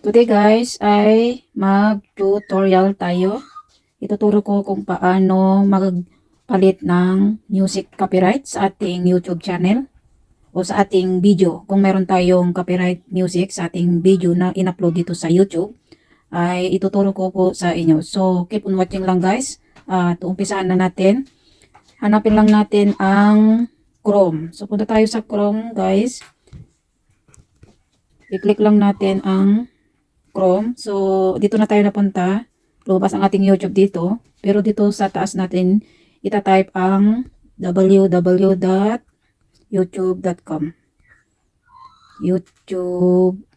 Today guys ay mag-tutorial tayo. Ituturo ko kung paano magpalit ng music copyright sa ating YouTube channel o sa ating video. Kung meron tayong copyright music sa ating video na in-upload dito sa YouTube, ay ituturo ko po sa inyo. So, keep on watching lang guys. At umpisahan na natin. Hanapin lang natin ang Chrome. So, punta tayo sa Chrome guys. I-click lang natin ang Chrome. So, dito na tayo napunta. Lumabas ang ating YouTube dito. Pero dito sa taas natin, itatype ang www.youtube.com youtube.com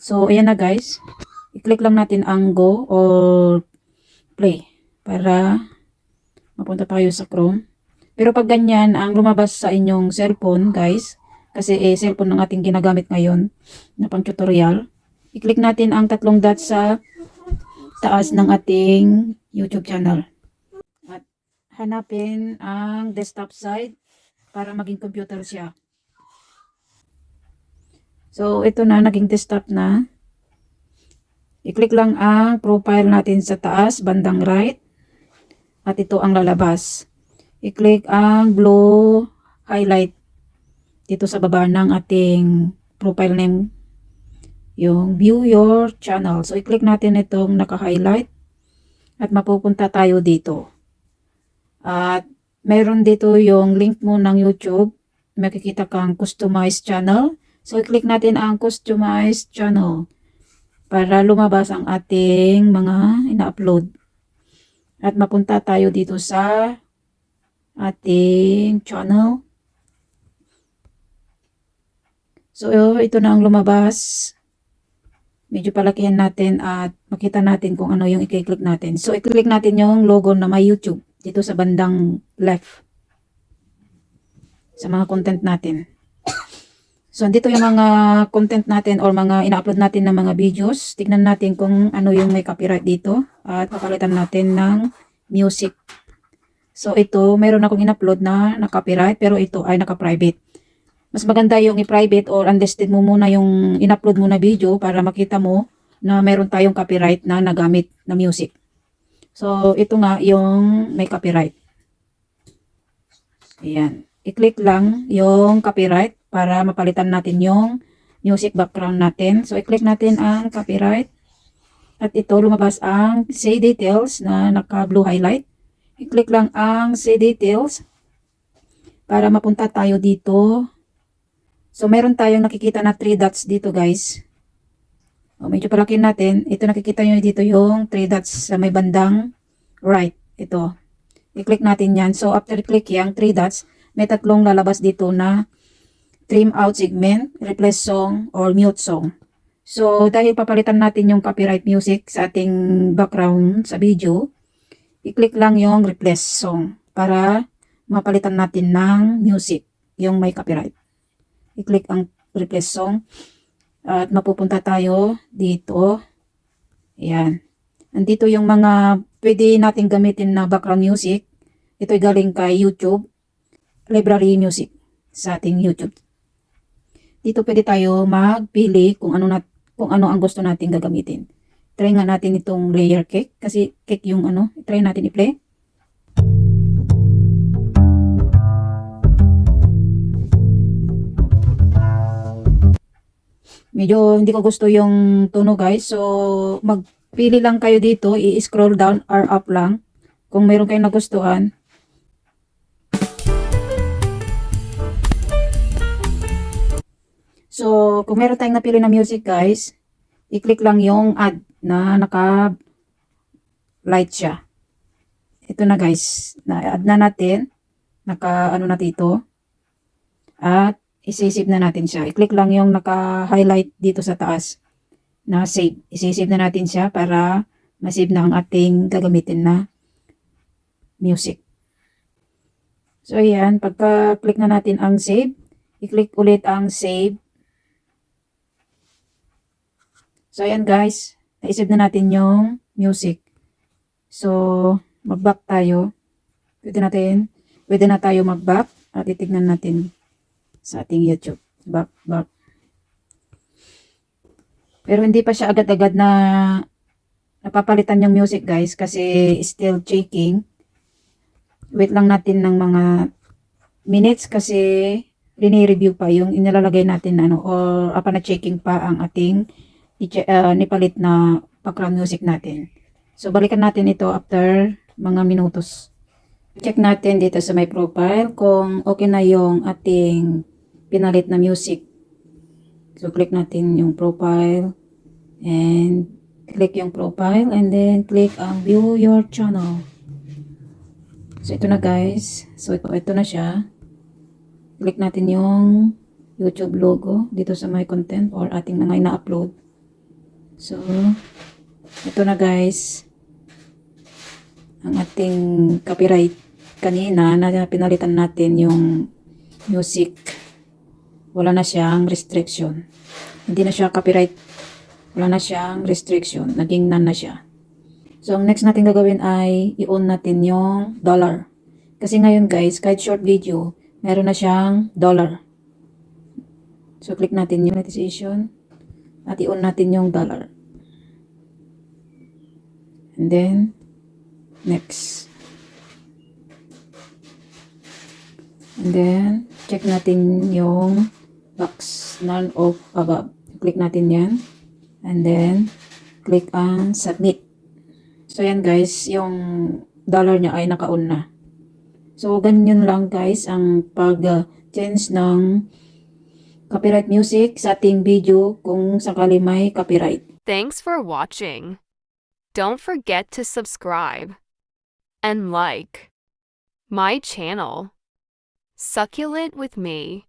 So, ayan na guys. I-click lang natin ang go or play para mapunta tayo sa Chrome. Pero pag ganyan, ang lumabas sa inyong cellphone, guys, kasi eh, cellphone ng ating ginagamit ngayon na pang tutorial. I-click natin ang tatlong dots sa taas ng ating YouTube channel. At hanapin ang desktop side para maging computer siya. So, ito na, naging desktop na. I-click lang ang profile natin sa taas, bandang right. At ito ang lalabas. I-click ang blue highlight dito sa baba ng ating profile name yung view your channel. So, i-click natin itong naka-highlight at mapupunta tayo dito. At meron dito yung link mo ng YouTube. Makikita kang customized channel. So, i-click natin ang customized channel para lumabas ang ating mga ina-upload. At mapunta tayo dito sa ating channel. So, ito na ang lumabas. Medyo palakihan natin at makita natin kung ano yung i-click natin. So, i-click natin yung logo na may YouTube dito sa bandang left. Sa mga content natin. So, dito yung mga content natin or mga ina-upload natin ng mga videos. Tignan natin kung ano yung may copyright dito. At papalitan natin ng music. So, ito, meron akong in-upload na na-copyright pero ito ay naka-private mas maganda yung i-private or unlisted mo muna yung in-upload mo na video para makita mo na meron tayong copyright na nagamit na music. So, ito nga yung may copyright. Ayan. I-click lang yung copyright para mapalitan natin yung music background natin. So, i-click natin ang copyright. At ito, lumabas ang say details na naka-blue highlight. I-click lang ang say details para mapunta tayo dito So, meron tayong nakikita na 3 dots dito, guys. O, medyo palakin natin. Ito nakikita nyo dito yung 3 dots sa may bandang right. Ito. I-click natin yan. So, after click yung 3 dots, may tatlong lalabas dito na trim out segment, replace song, or mute song. So, dahil papalitan natin yung copyright music sa ating background sa video, i-click lang yung replace song para mapalitan natin ng music, yung may copyright i-click ang replace song at mapupunta tayo dito. Ayan. Andito yung mga pwede natin gamitin na background music. Ito'y galing kay YouTube. Library Music sa ating YouTube. Dito pwede tayo magpili kung ano, na, kung ano ang gusto natin gagamitin. Try nga natin itong layer cake kasi cake yung ano. Try natin i-play. Medyo hindi ko gusto yung tono guys. So, magpili lang kayo dito. I-scroll down or up lang. Kung meron kayong nagustuhan. So, kung meron tayong napili na music guys, i-click lang yung add na naka light siya. Ito na guys. Na-add na natin. Naka ano na dito. At isisave na natin siya. I-click lang yung naka-highlight dito sa taas na save. Isisave na natin siya para masave na ang ating gagamitin na music. So, ayan. Pagka-click na natin ang save, i-click ulit ang save. So, ayan guys. Na-save na natin yung music. So, mag-back tayo. Pwede natin, pwede na tayo mag-back at titignan natin sa ating YouTube. Back, back. Pero hindi pa siya agad-agad na napapalitan yung music guys kasi still checking. Wait lang natin ng mga minutes kasi rini-review pa yung inilalagay natin ano or apa na checking pa ang ating uh, nipalit na background music natin. So balikan natin ito after mga minutos. Check natin dito sa my profile kung okay na yung ating pinalit na music. So click natin yung profile and click yung profile and then click ang view your channel. So ito na guys. So ito, ito na siya. Click natin yung YouTube logo dito sa my content or ating mga ina-upload. So ito na guys. Ang ating copyright kanina na pinalitan natin yung music. Wala na siyang restriction. Hindi na siya copyright. Wala na siyang restriction. Naging none na siya. So, ang next natin gagawin ay i-on natin yung dollar. Kasi ngayon guys, kahit short video, meron na siyang dollar. So, click natin yung monetization at i-on natin yung dollar. And then, next. And then, check natin yung box none of above. Click natin yan. And then, click ang submit. So, yan guys, yung dollar niya ay naka-on na. So, ganyan lang guys ang pag-change ng copyright music sa ating video kung sakali may copyright. Thanks for watching. Don't forget to subscribe and like my channel. Succulent with me.